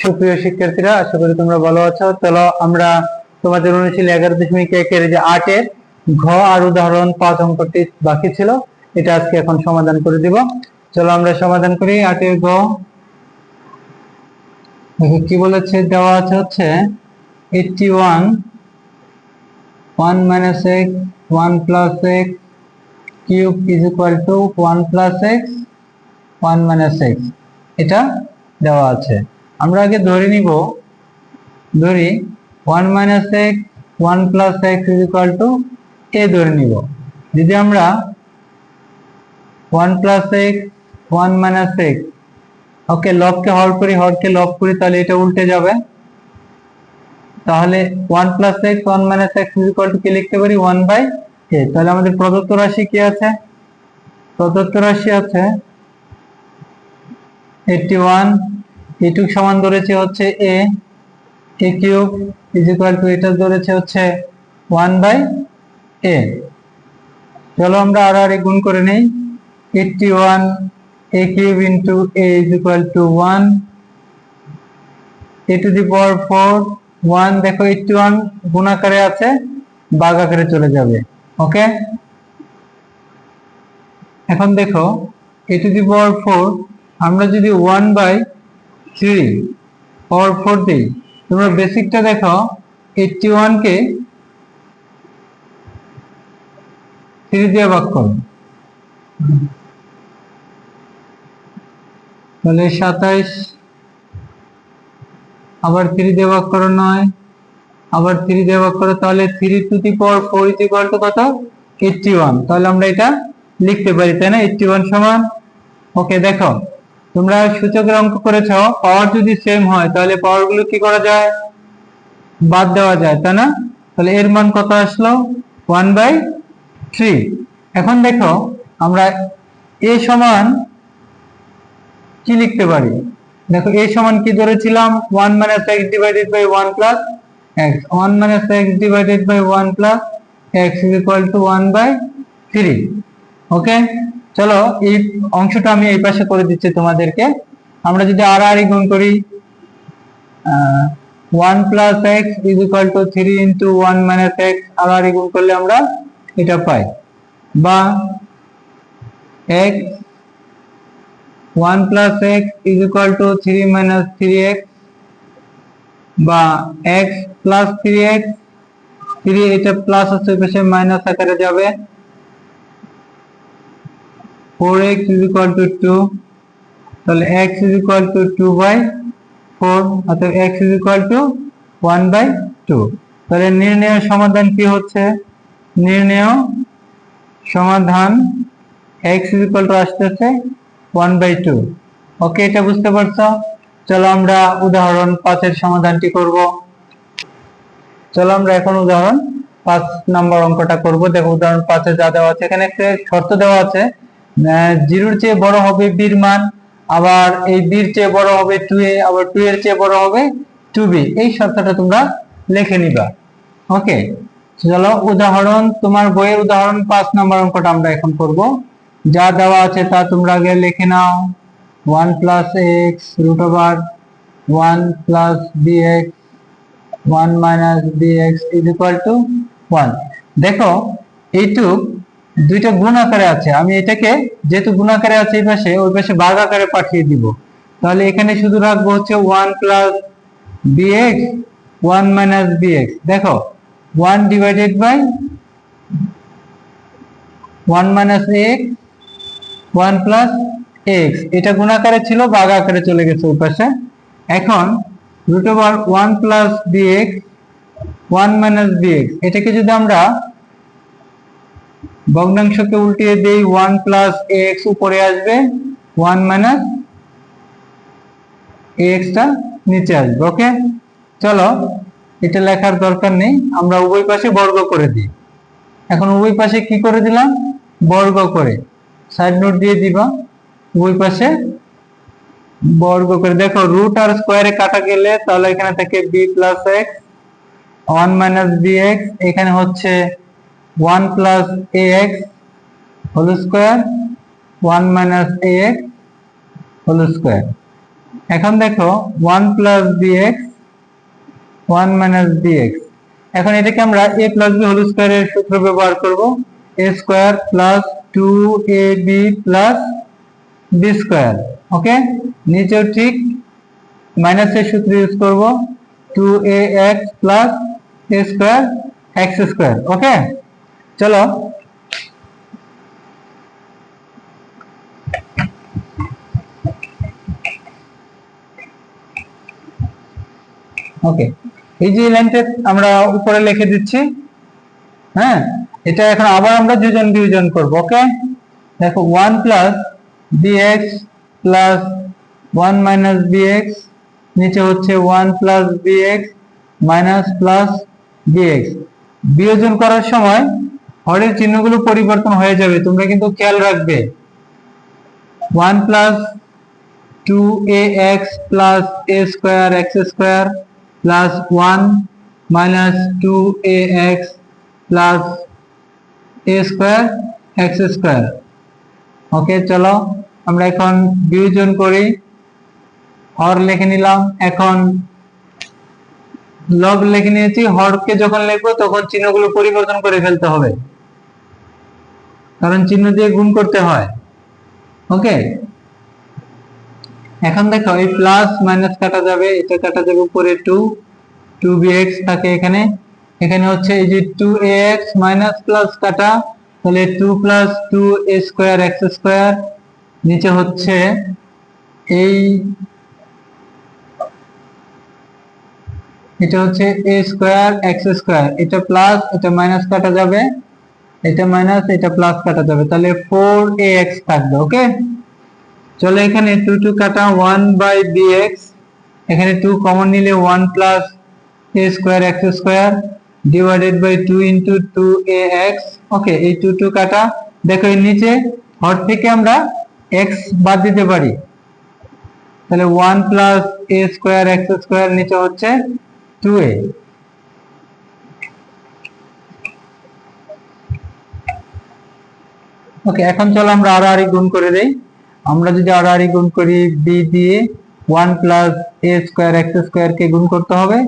সুপ্রিয় শিক্ষার্থীরা, আশা করি তোমরা ভালো আছো। চলো আমরা তোমাদের অনুশীল এগারো দশমিক একের যে আটের ঘ আর উদাহরণ পাঁচ অঙ্কটি বাকি ছিল, এটা আজকে এখন সমাধান করে দিব। চলো আমরা সমাধান করি আটের ঘ। কি বলেছে, দেওয়া আছে হচ্ছে eighty one one minus x one plus x cube is equal to one plus x one minus x এটা দেওয়া আছে। আমরা আগে ধরে নিব, ধরি one minus x one plus x is equal to a ধরে নিব। যদি আমরা one plus x one minus x okay লবকে হর করি হরকে লব করি, তাহলে এটা উল্টে যাবে। তাহলে one plus x one minus x is equal to কি লিখতে পারি? ওয়ান বাই এ তাহলে আমাদের প্রদত্ত রাশি কি আছে? প্রদত্ত রাশি আছে এইটটি ওয়ান এটুক সমান ধরেছে হচ্ছে a a cube is equal to এটা ধরেছে হচ্ছে ওয়ান বাই এ চলো আমরা আর আর গুণ করে নেই। Eighty one a cube into a is equal to one a to the power four one দেখো এইটটি ওয়ান গুণ আকারে আছে, বাঘ আকারে চলে যাবে। ওকে এখন দেখো এ টু দি পাওয়ার ফোর আমরা যদি one by three power four দিই তোমরা বেসিকটা দেখো এইটটি ওয়ানকে থ্রি দিয়ে ভাগ করো। তাহলে সাতাইশ, আবার থ্রি দিয়ে ভাগ করো নয়, আবার থ্রি দিয়ে ভাগ করো, তাহলে three to the power four is equal to কত? এইটটি ওয়ান তাহলে আমরা এটা লিখতে পারি, তাই না? এইটটি ওয়ান সমান ওকে দেখো। তোমরা সূচকের অঙ্ক করেছ পাওয়ার যদি সেম হয়, তাহলে পাওয়ারগুলো কি করা যায়? বাদ দেওয়া যায়, তাই না? তাহলে এর মান কত আসলো? ওয়ান বাই থ্রি এখন দেখো, আমরা এ সমান কি লিখতে পারি? দেখো এ সমান কি ধরেছিলাম? One minus x divided by one plus x one minus x divided by one plus x equal to one by three okay চলো এই অংশটা আমি এই পাশে করে দিচ্ছি তোমাদেরকে। আমরা যদি আর আর গুণ করি one plus x is equal to three into one minus x আর আর গুণ করলে আমরা এটা পাই। বা x one plus x is equal to three minus three x বা x plus three x three এটা প্লাস হচ্ছে মাইনাস আকারে যাবে। Four x is equal to two তাহলে x is equal to two by four অর্থাৎ x is equal to one by two তাহলে নির্ণয় সমাধান কি হচ্ছে? নির্ণয় সমাধান এক্স ইজ ইকুয়াল টু আসতেছে ওয়ান বাই টু ওকে এটা বুঝতে পারছ? চলো আমরা উদাহরণ পাঁচের সমাধানটি করব। চলো আমরা এখন উদাহরণ পাঁচ নম্বর অঙ্কটা করব। দেখো উদাহরণ পাঁচে যা দেওয়া আছে, এখানে একটা শর্ত দেওয়া আছে জিরোর চেয়ে বড় হবে বির মান, আবার এই বির চেয়ে বড় হবে টু এ, আবার টু এর চেয়ে বড় হবে টু বি। এই শর্তটা তোমরা লিখে নিবা। ওকে? চলো, উদাহরণ, তোমার বইয়ের উদাহরণ পাঁচ নম্বর অঙ্কটা আমরা এখন করব। যা দেওয়া আছে তা তোমরা আগে লিখে নাও। One plus x root over one plus b x, one minus b x is equal to one. দেখো, এইটুক দুইটা গুণ আকারে আছে। আমি এটাকে যেহেতু গুণ আকারে আছে এই পাশে, ওই পাশে ভাগ আকারে পাঠিয়ে দিব। তাহলে এখানে শুধু রাখব হচ্ছে one plus b x one minus b x দেখো one divided by one minus x one plus x এটা গুণ আকারে ছিল, ভাগ আকারে চলে গেছে ওই পাশে। এখন root over one plus b x one minus b x এটাকে যদি আমরা ভগ্নাংশকে উল্টিয়ে দেই ওয়ান প্লাস এক্স উপরে আসবে ওয়ান মাইনাস এক্সটা নিচে আসবে ওকে চলো, এটা লেখার দরকার নেই, আমরা উভয় পাশে বর্গ করে দিই। এখন উভয় পাশে কি করে দিলাম? বর্গ করে। সাইড নোট দিয়ে দিবা। উভয় পাশে বর্গ করে। দেখো রুট আর স্কোয়ারে কাটা গেলে তাহলে এখানে থাকে b plus x one minus b x এখানে হচ্ছে one plus a x whole square one minus a x whole square এখন দেখো one plus b x one minus b x এখন এটাকে আমরা এ প্লাস বি হোল স্কোয়ারের সূত্র ব্যবহার করব। A square plus two a b plus b square okay নিচেও ঠিক মাইনাসের সূত্র ইউজ করব। Two a x plus a square x square okay চলো। ওকে এই যে লাইনটা আমরা উপরে লিখে দিচ্ছি হ্যাঁ? এটা এখন আবার আমরা যোজন বিয়োজন করব ওকে দেখো one plus b x plus one minus b x নিচে হচ্ছে one plus b x minus plus b x বিয়োজন করার সময় হরের চিহ্নগুলো পরিবর্তন হয়ে যাবে, তোমরা কিন্তু খেয়াল রাখবে। One plus two a x plus a square, x square plus one minus two a x plus a square, x square. Okay, চলো আমরা এখন বিয়োজন করি। হর লিখে নিলাম, এখন লব লিখে নিয়েছি, হরকে যখন লিখব তখন চিহ্নগুলো পরিবর্তন করে ফেলতে হবে। কারণ চিহ্ন দিয়ে গুণ করতে হয়। ওকে এখন দেখো, এই প্লাস মাইনাস কাটা যাবে, এটা কাটা যাবে উপরে টু টু বি থাকে এখানে। এখানে হচ্ছে এই যে টু এক্স মাইনাস প্লাস কাটা, তাহলে two plus two a square x square নিচে হচ্ছে এই, এটা হচ্ছে এ স্কোয়ার এক্স স্কোয়ার এটা প্লাস এটা মাইনাস কাটা যাবে। এটা মাইনাস এটা প্লাস কাটা যাবে তাহলে ফোর এ এক্স থাকবে ওকে চলো এখানে টু টু কাটা ওয়ান বাই বি এক্স এখানে টু কমন নিলে one plus a square x square divided by two into two a x okay এই টু টু কাটা। দেখো, এর নিচে হর থেকে আমরা এক্স বাদ দিতে পারি। তাহলে one plus a square x square নিচে হচ্ছে টু এ ওকে এখন চলো আমরা আড়াআড়ি গুণ করে দেই। আমরা যদি আড়াআড়ি গুণ করি বি দিয়ে one plus a square x square কে গুণ করতে হবে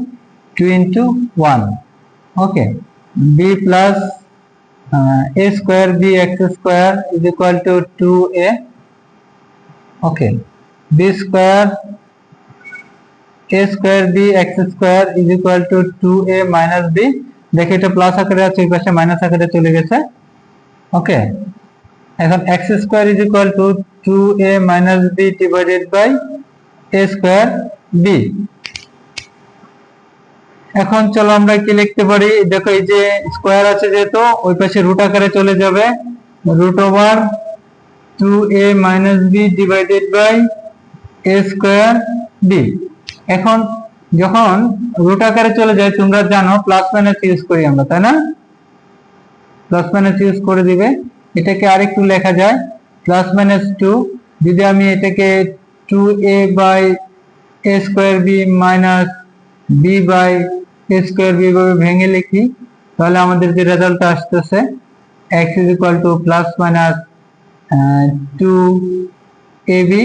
two into one okay b plus a square b x square is equal to two a okay b square a square b x square is equal to two a minus b দেখে এটা plus আকারে আছে, এই পাশে minus আকারে চলে গেছে। Okay এখন x square is equal to two a minus b divided by a square b এখন চলো আমরা কি লিখতে পারি? দেখো এই যে স্কোয়ার আছে যেহেতু, ওই পাশে রুট আকারে চলে যাবে। Root over two a minus b divided by a square b এখন যখন রুট আকারে চলে যায়, তোমরা জানো প্লাস মাইনাস ইউজ করি আমরা, তাই না? প্লাস মাইনাস ইউজ করে দিবে। এটাকে আরেকটু লেখা যায় প্লাস মাইনাস টু যদি আমি এটাকে two a by a square b minus b by a square b ভাবে ভেঙে লিখি, তাহলে আমাদের যে রেজাল্ট আসতেছে x is equal to plus minus two a b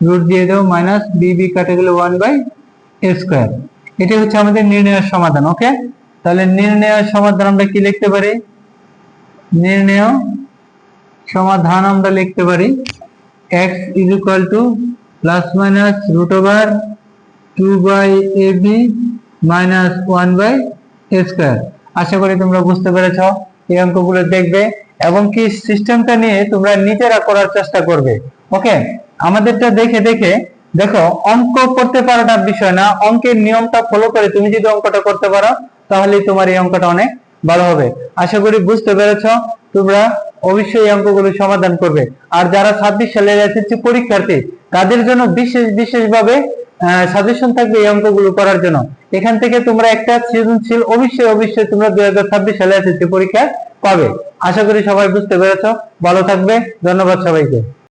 root দিয়ে দেবো মাইনাস বি বি কাটে গেলে ওয়ান বাই এ স্কোয়ার এটি হচ্ছে আমাদের নির্ণয়ের সমাধান ওকে তাহলে নির্ণয়ের সমাধান আমরা কি লিখতে পারি? নির্ণয় সমাধান আমরা লিখতে পারি। X is equal to plus minus root over two by a b minus one by a square আশা করি তোমরা বুঝতে পেরেছ, এই অঙ্কগুলো দেখবে এবং কি সিস্টেমটা নিয়ে তোমরা নিজেরা করার চেষ্টা করবে। ওকে? আমাদেরটা দেখে দেখে দেখো, অঙ্ক করতে পারাটা বিষয় না, অঙ্কের নিয়মটা ফলো করে তুমি যদি অঙ্কটা করতে পারো, তাহলেই তোমার এই অঙ্কটা অনেক ভালো হবে। আশা করি বুঝতে পেরেছ, তোমরা অবশ্যই অঙ্কগুলো সমাধান করবে। আর যারা ছাব্বিশ সালে এসেছে পরীক্ষার্থী, তাদের জন্য বিশেষ বিশেষভাবে সাজেশন থাকবে এই অঙ্কগুলো করার জন্য। এখান থেকে তোমরা একটা সৃজনশীল, অবশ্যই অবশ্যই তোমরা দুই হাজার ছাব্বিশ সালে এসেছে পরীক্ষা পাবে। আশা করি সবাই বুঝতে পেরেছ। ভালো থাকবে। ধন্যবাদ সবাইকে।